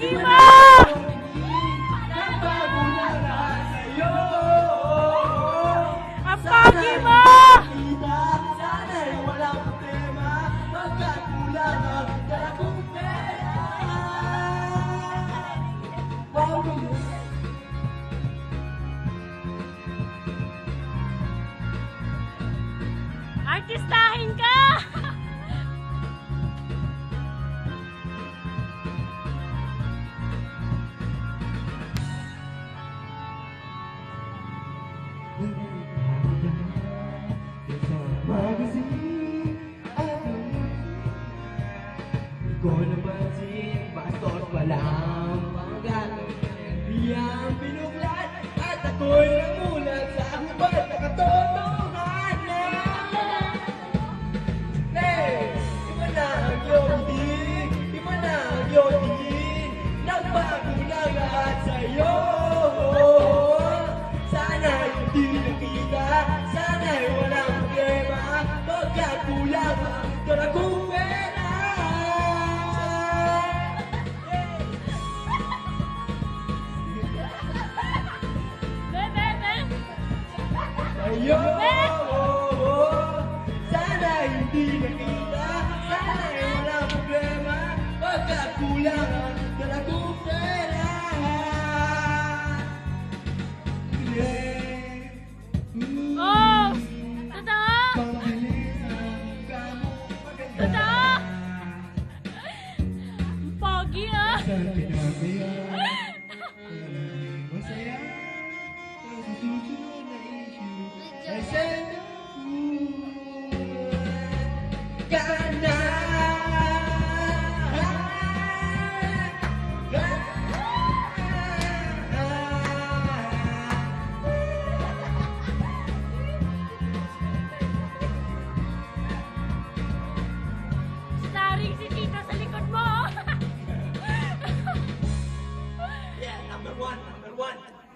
Ima! Ang pagi mo! Sana'y walang problema Magkakulang ang dala kong pera Wow! Artistahin ka! Ko naman si Pastor? Pala culada. Oh!